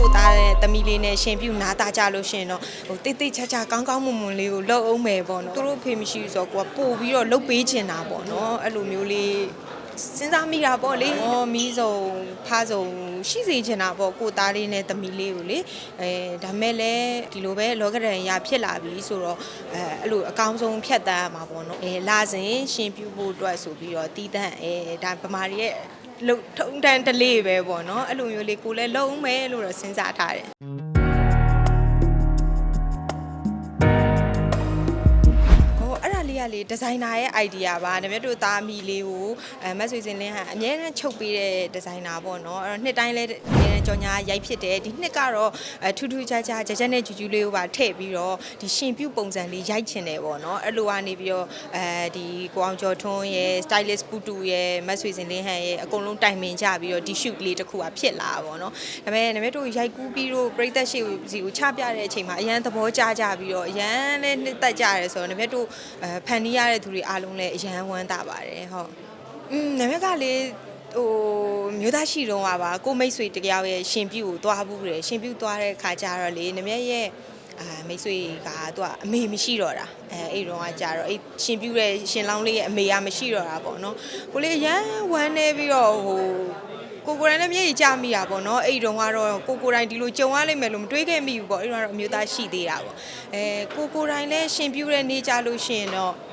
ကိုသားတဲ့သမီးလေးနဲ့ရှင်ပြူနာသားကြလို့ရှရင်တော့ဟိုတိတ်တိတ်ချာချာကောင်းကောင်းမွန်မွန်လေးကိုလှုပ်အောင်မယ်ပေါ့နော်သူတို့ဖေမရှိဘူးဆိုတော့ကိုကပို့ပြီးတော့လှုပ်ပေးချင်တာပေါ့နော်အဲ့လိုမျိုးလေးစဉ်းစားမိတာပေါ့လေဟောမီးစုံဖားစုံရှိစေချင်တာပေါ့ကိုသားလေးနဲ့သမီးလေးကိုလေအဲဒါမဲ့လည်းဒီလိုပဲလောကရန်ရဖြစ်လာပြီဆိုတော့အဲအဲ့လိုအကောင်းဆုံးဖြတ်တန်းရမှာပေါ့နော်အဲလာစဉ်ရှင်ပြူဖို့အတွက်ဆိုပြီးတော့တီးတန့်အဲဒါဗမာတွေရဲ့ လုံထုံတန်းတလေးပဲပေါ့နော်အဲ့လိုမျိုးလေးကိုလည်းလုံမယ်လို့တော့စဉ်းစားထားတယ်ဟိုအဲ့ဒါလေးကလေဒီဇိုင်နာရဲ့ idea ပါဒါပေမဲ့တို့သားမီလေးကိုအဲမတ်ဆွေစင်လင်းဟာအများနဲ့ချုပ်ပေးတဲ့ဒီဇိုင်နာပေါ့နော်အဲ့တော့နှစ်တိုင်းလဲအများနဲ့ ကြော်ညာရိုက်ဖြစ်တယ်ဒီနှစ်ကတော့အဲထူးထူးခြားခြားကြကြနဲ့ဂျူဂျူလေးကိုပါထည့်ပြီးတော့ဒီရှင်ပြုတ်ပုံစံလေးရိုက်ချင်တယ်ပေါ့နော်အဲ့လိုကနေပြီးတော့အဲဒီကိုအောင်ကျော်ထွန်းရဲ့ stylist ပူတူရဲ့မတ်ဆွေစင်လင်းဟန်ရဲ့အကုန်လုံးတိုင်ပင်ကြပြီးတော့ဒီ shoot လေးတစ်ခုကဖြစ်လာတာပေါ့နော်ဒါပေမဲ့ဒါပေမဲ့တို့ရိုက်ကူးပြီးတော့ပြိသက်ရှိစီကိုချပြတဲ့အချိန်မှာအရန်သဘောကျကြပြီးတော့အရန်လည်းနှစ်သက်ကြရဲဆိုတော့ဒါပေမဲ့တို့အဲဖန်နီးရတဲ့သူတွေအားလုံးလည်းအရန်ဝမ်းသာပါတယ်ဟုတ်อืมနာမည်ကလေ ဟိုမျိုးသားရှိတော့ပါကိုမိတ်ဆွေတကယ်ရဲ့ရှင်ပြူကိုသွားဘူးတယ်ရှင်ပြူသွားတဲ့ခါကျတော့လေနမရဲ့ရဲ့အာမိတ်ဆွေကသူကအမေမရှိတော့တာအဲအဲ့တော့ကကြတော့အဲ့ရှင်ပြူတဲ့ရှင်လောင်းလေးရဲ့အမေကမရှိတော့တာပေါ့နော်ကိုလေးရမ်းဝမ်းနေပြီးတော့ဟိုကိုကိုရိုင်းလည်းမျက်ရည်ကျမိတာပေါ့နော်အဲ့ဒီတော့ကတော့ကိုကိုရိုင်းဒီလိုကြုံရလိမ့်မယ်လို့မတွေးခဲ့မိဘူးပေါ့အဲ့တော့ကတော့အမျိုးသားရှိသေးတာပေါ့အဲကိုကိုရိုင်းလည်းရှင်ပြူတဲ့နေကြလို့ရှိရင်တော့อืม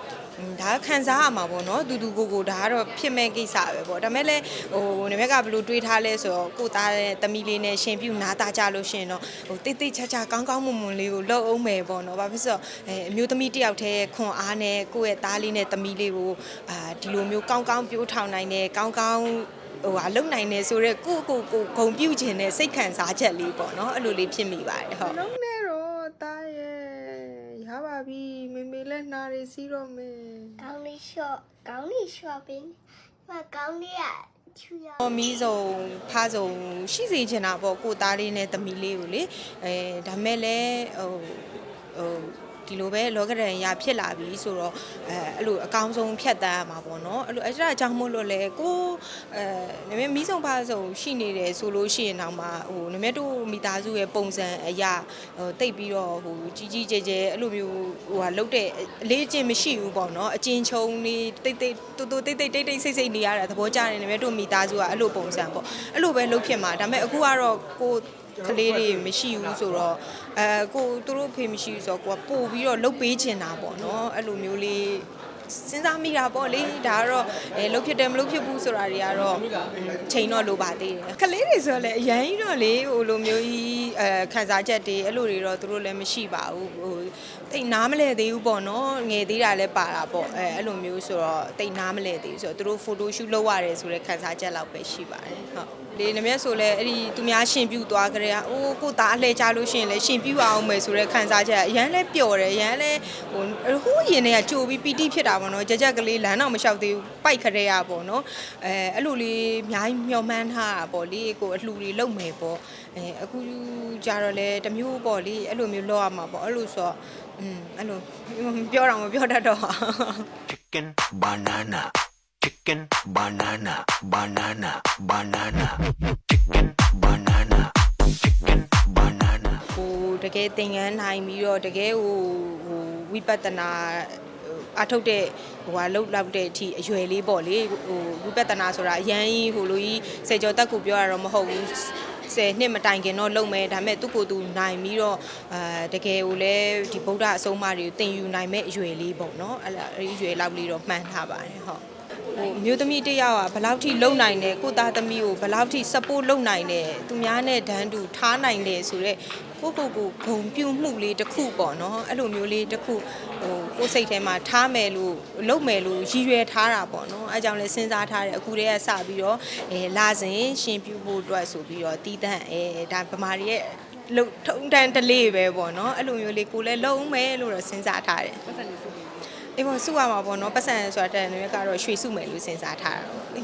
ဒါခံစားရမှာပေါ့နော်တူတူကိုကိုဒါကတော့ဖြစ်မဲ့ကိစ္စပဲပေါ့ဒါမဲ့လည်းဟိုနမက်ကဘယ်လိုတွေးထားလဲဆိုတော့ကိုသားတဲ့သမီးလေးနဲ့ရှင်ပြူနာသားကြလို့ရှရင်တော့ဟိုတိတ်တိတ်ချာချာကောင်းကောင်းမွန်မွန်လေးကိုလှုပ်အောင်မယ်ပေါ့နော်ဘာဖြစ်ဆိုတော့အဲအမျိုးသမီးတစ်ယောက်တည်းခွန်အားနဲ့ကိုယ့်ရဲ့သားလေးနဲ့သမီးလေးကိုအာဒီလိုမျိုးကောင်းကောင်းပြိုးထောင်နိုင်တယ်ကောင်းကောင်းဟိုဟာလုံနိုင်နေဆိုတော့ကိုကိုကိုဂုံပြုတ်ခြင်းနဲ့စိတ်ခံစားချက်လေးပေါ့နော်အဲ့လိုလေးဖြစ်မိပါတယ်ဟုတ်လုံးနေတော့တားရဲ့ရပါပြီ မေမေလည်းနှာရီစီးတော့မယ်ကောင်းလေးရှော့ကောင်းလေးရှော့ပင်းမကောင်းလေးကချူရဟောမီးစုံဖားစုံရှိစေချင်တာပေါ့ကိုသားလေးနဲ့သမီးလေးကိုလေအဲဒါမဲ့လည်းဟိုဟို ဒီလိုပဲလောကရန်ရဖြစ်လာပြီဆိုတော့အဲအဲ့လိုအကောင်းဆုံးဖြတ်တန်းရမှာပေါ့နော်အဲ့လိုအဲ့ဒါကြောင့်မို့လို့လေကိုအဲနမမီးစုံဖားစုံရှိနေတယ်ဆိုလို့ရှိရင်တော့မှဟိုနမတို့မိသားစုရဲ့ပုံစံအရာဟိုတိတ်ပြီးတော့ဟိုကြီးကြီးကျယ်ကျယ်အဲ့လိုမျိုးဟိုဟာလုတ်တဲ့အလေးအကျင့်မရှိဘူးပေါ့နော်အကျဉ်းချုံနေတိတ်တိတ်တူတူတိတ်တိတ်တိတ်တိတ်ဆိတ်ဆိတ်နေရတာသဘောကျတယ်နမတို့မိသားစုကအဲ့လိုပုံစံပေါ့အဲ့လိုပဲလုတ်ဖြစ်မှာဒါပေမဲ့အခုကတော့ကို ကလေးတွေမရှိဘူးဆိုတော့အဲကိုသူတို့ဖေမရှိဘူးဆိုတော့ကိုကပို့ပြီးတော့လုတ်ပေးချင်တာပေါ့နော်အဲ့လိုမျိုးလေးစဉ်းစားမိတာပေါ့လေဒါကတော့အဲလုတ်ဖြစ်တယ်မလုတ်ဖြစ်ဘူးဆိုတာတွေကတော့ချိန်တော့လိုပါသေးတယ်ကလေးတွေဆိုတော့လေအရင်ကြီးတော့လေဟိုလိုမျိုးကြီးအဲခံစားချက်တွေအဲ့လိုတွေတော့သူတို့လည်းမရှိပါဘူးဟိုတိတ်နားမလဲသေးဘူးပေါ့နော်ငယ်သေးတာလည်းပါတာပေါ့အဲအဲ့လိုမျိုးဆိုတော့တိတ်နားမလဲသေးဘူးဆိုတော့သူတို့ဖိုတိုရှူလုပ်ရတယ်ဆိုတဲ့ခံစားချက်လောက်ပဲရှိပါတယ်ဟုတ် လေနမက်ဆိုလဲအဲ့ဒီသူများရှင်ပြူသွားကြတဲ့အိုးကိုသားအလှည့်ချလို့ရှိရင်လဲရှင်ပြူအောင်မယ်ဆိုတဲ့ခံစားချက်အရန်လဲပျော်တယ်အရန်လဲဟိုဟိုးရင်တွေကကြိုပြီးပီတိဖြစ်တာပေါ့နော်ကြက်ကြက်ကလေးလမ်းတော့မလျှောက်သေးဘူးပိုက်ခရဲရပေါ့နော်အဲအဲ့လိုလေးအများကြီးမျှော်မှန်းထားတာပေါ့လေကိုအလှူတွေလုပ်မယ်ပေါ့အဲအခုကြတော့လဲတစ်မျိုးပေါ့လေအဲ့လိုမျိုးလောက်ရမှာပေါ့အဲ့လိုဆိုတော့อืมအဲ့လိုပြောတော့မပြောတတ်တော့ chicken banana chicken banana banana banana chicken banana chicken banana ဟိုတကယ်သင်ငန်းနိုင်ပြီးတော့တကယ်ဟိုဟိုဝိပဿနာအထုတ်တဲ့ဟိုဟာလောက်လောက်တဲ့အထိအရွယ်လေးပေါ့လေဟိုဝိပဿနာဆိုတာအရန်ကြီးဟိုလိုကြီးစေကျော်တက်ကိုပြောရတော့မဟုတ်ဘူးဆယ်နှစ်မတိုင်ခင်တော့လုံမယ်ဒါပေမဲ့သူ့ကိုယ်သူနိုင်ပြီးတော့အာတကယ်ကိုလည်းဒီဗုဒ္ဓအဆုံးအမတွေကိုသင်ယူနိုင်မဲ့အရွယ်လေးပေါ့နော်အဲ့ဒါအဲ့ဒီအရွယ်လောက်လေးတော့မှန်ထားပါတယ်ဟုတ် ဟိုမျိုးသမီးတစ်ယောက်ကဘယ်လောက်ထိလုံနိုင်တယ်ကိုသားသမီးကိုဘယ်လောက်ထိ support လုပ်နိုင်တယ်သူများနဲ့ဒန်းတူထားနိုင်တယ်ဆိုတော့ကိုကိုကိုဂုံပြုံမှုလေးတစ်ခုပေါ့နော်အဲ့လိုမျိုးလေးတစ်ခုဟိုကိုယ်စိတ်ထဲမှာထားမယ်လို့လုပ်မယ်လို့ရည်ရွယ်ထားတာပေါ့နော်အဲကြောင့်လဲစဉ်းစားထားတယ်အခုတည်းကစပြီးတော့အဲလာစဉ်ရှင်ပြဖို့အတွက်ဆိုပြီးတော့တီးတန့်အဲဒါဗမာတွေရဲ့လုံထုံတန်းတလေးပဲပေါ့နော်အဲ့လိုမျိုးလေးကိုလည်းလုံမယ်လို့တော့စဉ်းစားထားတယ် အေးပေါ့စုရမှာပေါ့နော်ပတ်စံဆိုတာတဲ့နေကတော့ရွှေစုမယ်လို့စဉ်းစားထားတာပေါ့လေ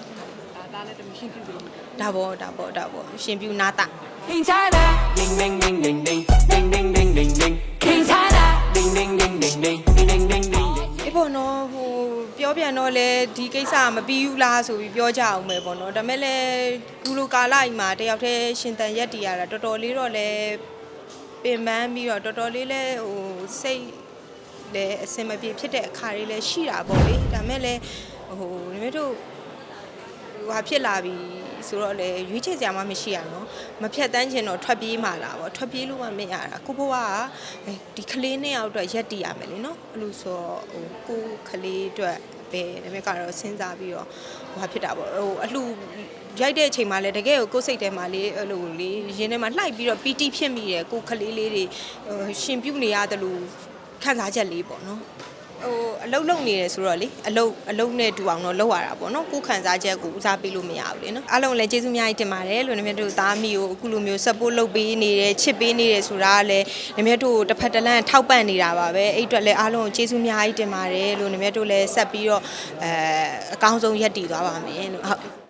ဒါသားလည်းတမရှိပြပြီဒါပေါ့ဒါပေါ့ဒါပေါ့ရှင်ပြူနာတာ King China, ding ding ding ding ding, ding ding ding ding ding. King China, ding ding ding ding ding, ding ding ding ding. အေးပေါ့နော်ဟိုပြောပြန်တော့လဲဒီကိစ္စကမပြီးဘူးလားဆိုပြီးပြောကြအောင်ပဲပေါ့နော်ဒါပေမဲ့လည်းဒီလိုကာလကြီးမှာတယောက်တည်းရှင်တန်ရက်တည်ရတာတော်တော်လေးတော့လဲပင်ပန်းပြီးတော့တော်တော်လေးလဲဟိုစိတ် လဲအစင်မပြေဖြစ်တဲ့အခါတွေလဲရှိတာပေါ့လေဒါပေမဲ့လည်းဟိုညီမတို့ဟိုဟာဖြစ်လာပြီဆိုတော့လေရွေးချယ်စရာမှမရှိရနော်မဖြတ်တန်းချင်တော့ထွက်ပြေးမှလာပေါ့ထွက်ပြေးလို့မှမရတာကိုဘွားကအဲဒီကလေးနှစ်ယောက်အတွက်ရက်တည်ရမယ်လေနော်အဲ့လိုဆိုတော့ဟိုကိုကလေးအတွက်ပဲဒါပေမဲ့ကတော့စဉ်းစားပြီးတော့ဟိုဟာဖြစ်တာပေါ့ဟိုအလှရိုက်တဲ့အချိန်မှာလည်းတကယ်ကိုကိုယ်စိတ်ထဲမှာလေးအဲ့လိုလေးရင်းထဲမှာလှိုက်ပြီးတော့ပီတိဖြစ်မိတယ်ကိုကလေးလေးတွေဟိုရှင်ပြုတ်နေရတယ်လို့ ခံစားချက်လေးပေါ့နော်ဟိုအလုတ်လုံနေတယ်ဆိုတော့လေအလုတ်အလုတ်နဲ့တူအောင်တော့လောက်ရတာပေါ့နော်ကိုယ်ခံစားချက်ကိုဦးစားပေးလို့မရဘူးလေနော်အားလုံးလည်းကျေးဇူးအများကြီးတင်ပါတယ်လို့နမတို့သားမီကိုအခုလိုမျိုး support လုပ်ပေးနေတယ်ချစ်ပေးနေတယ်ဆိုတာကလည်းနမတို့တစ်ဖက်တစ်လမ်းထောက်ပံ့နေတာပါပဲအဲ့အတွက်လည်းအားလုံးကိုကျေးဇူးအများကြီးတင်ပါတယ်လို့နမတို့လည်းဆက်ပြီးတော့အဲအကောင်းဆုံးရက်တည်သွားပါမယ်လို့ဟုတ်